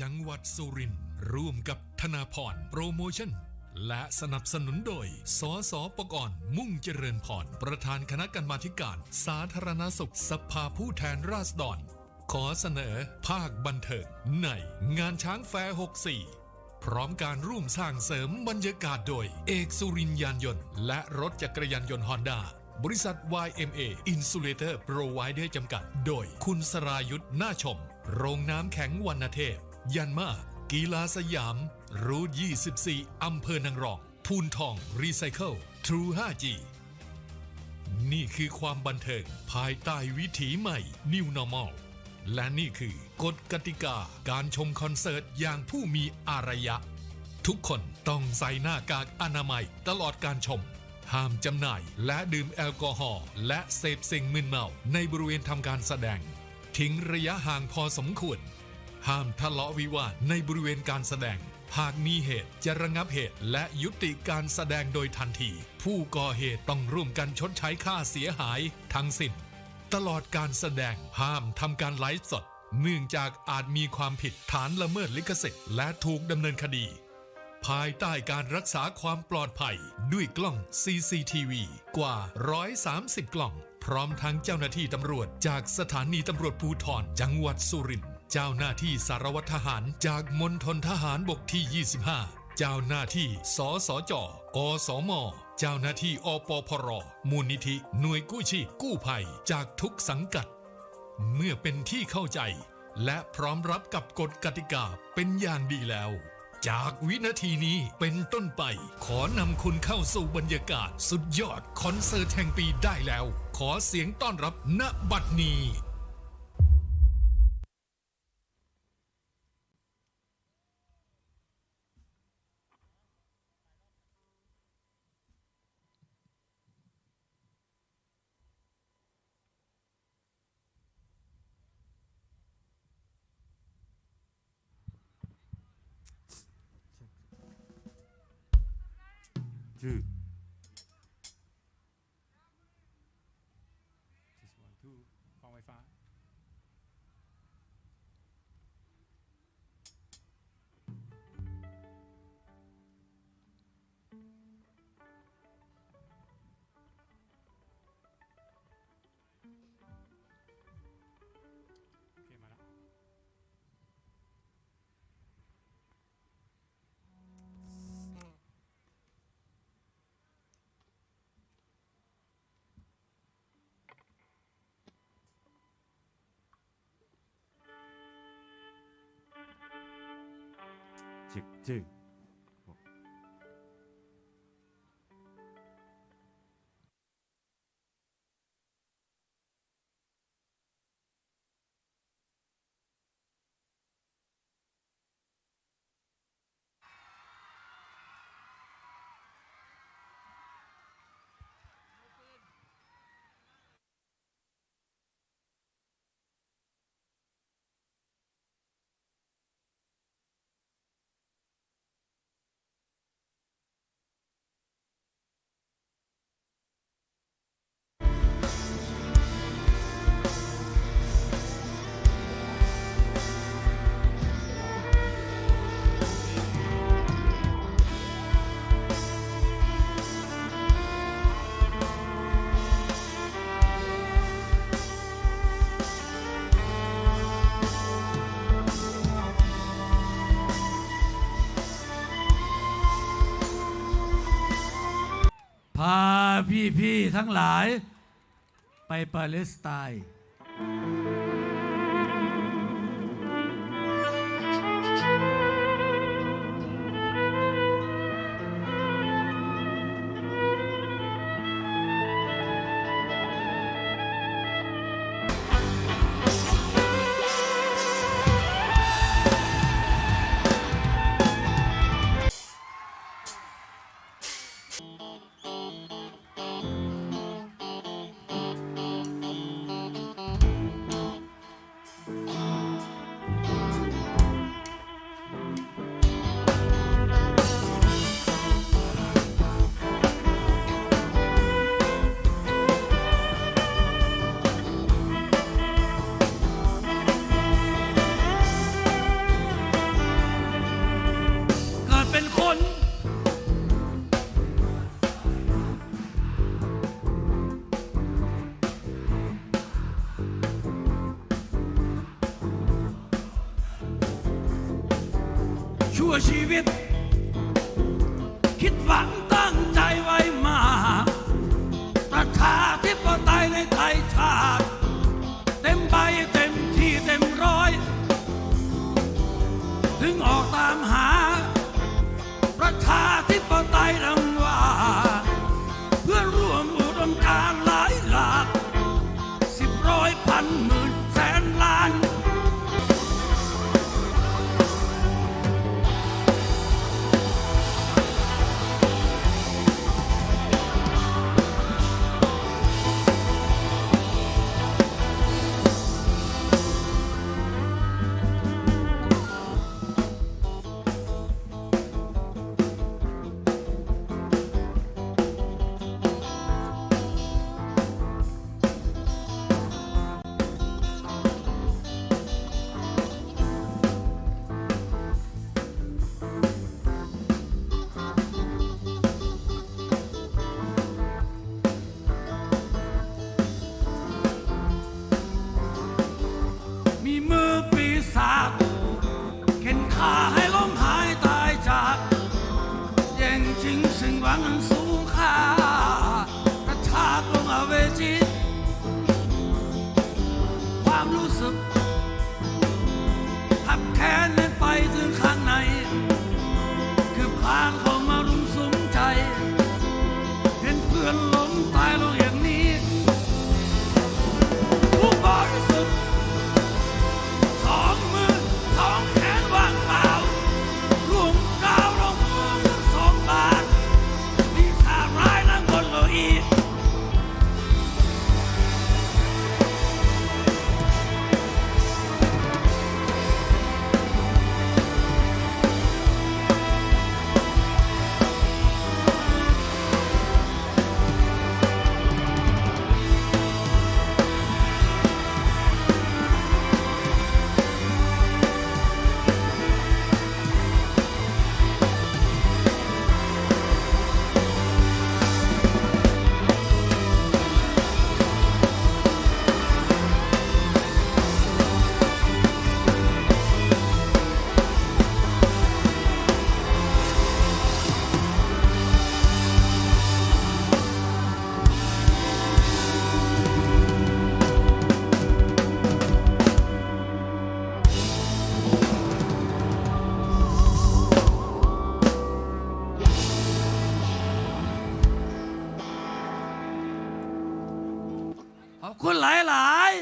จังหวัดสุรินทร์ร่วมกับธนาพรโปรโมชั่น และสนับสนุนโดย สสปกรณ์มุ่งเจริญพรประธานคณะกรรมาธิการ สาธารณสุขสภาผู้แทนราษฎร ขอเสนอภาคบันเทิงในงานช้างแฟร์64พร้อมการร่วมสร้างเสริมบรรยากาศโดย เอกสุรินยานยนต์ และรถจักรยานยนต์ฮอนด้าบริษัท YMA Insulator Provider จำกัด โดยคุณสรายุทธ์น่าชม โรงน้ำแข็งวันเทพ ยันมากีฬาสยาม รูท24 อำเภอนางรอง พูนทอง รีไซเคิล True 5G นี่คือความบันเทิงภายใต้วิถีใหม่ New Normal และนี่คือกฎกติกาการชมคอนเสิร์ตอย่างผู้มีอารยะ ทุกคนต้องใส่หน้ากากอนามัยตลอดการชม ห้ามจำหน่ายและดื่มแอลกอฮอล์และเสพสิ่งมึนเมาในบริเวณทำการแสดง ทิ้งระยะห่างพอสมควร ห้ามทะเลาะวิวาทในบริเวณการแสดง หากมีเหตุจะระงับเหตุและยุติการแสดงโดยทันที ผู้ก่อเหตุต้องร่วมกันชดใช้ค่าเสียหายทั้งสิ้น ตลอดการแสดงห้ามทำการไลฟ์สด เนื่องจากอาจมีความผิดฐานละเมิดลิขสิทธิ์และถูกดำเนินคดี ภายใต้การรักษาความปลอดภัยด้วยกล้อง CCTV กว่า 130 กล้อง พร้อมทั้งเจ้าหน้าที่ตำรวจจากสถานีตำรวจภูธรจังหวัดสุรินทร์ เจ้าหน้าที่สารวัตรทหารจากมณฑลทหารบกที่ 25 เจ้าหน้าที่สสจอสม เจ้าหน้าที่อปพร มูลนิธิ หน่วยกู้ชีพกู้ภัยจากทุกสังกัด เมื่อเป็นที่เข้าใจ และพร้อมรับกับกฎกติกาเป็นอย่างดีแล้วจากวินาทีนี้เป็นต้นไป ขอนำคุณเข้าสู่บรรยากาศ สุดยอดคอนเสิร์ตแห่งปีได้แล้ว ขอเสียงต้อนรับณบัดนี้ ชื่ ชื่อ พี่ ๆ ทั้งหลายไปปาเลสไตน์ ชั่วชีวิต คิดหวัง I'm losing. I can't. คุณหลายหลาย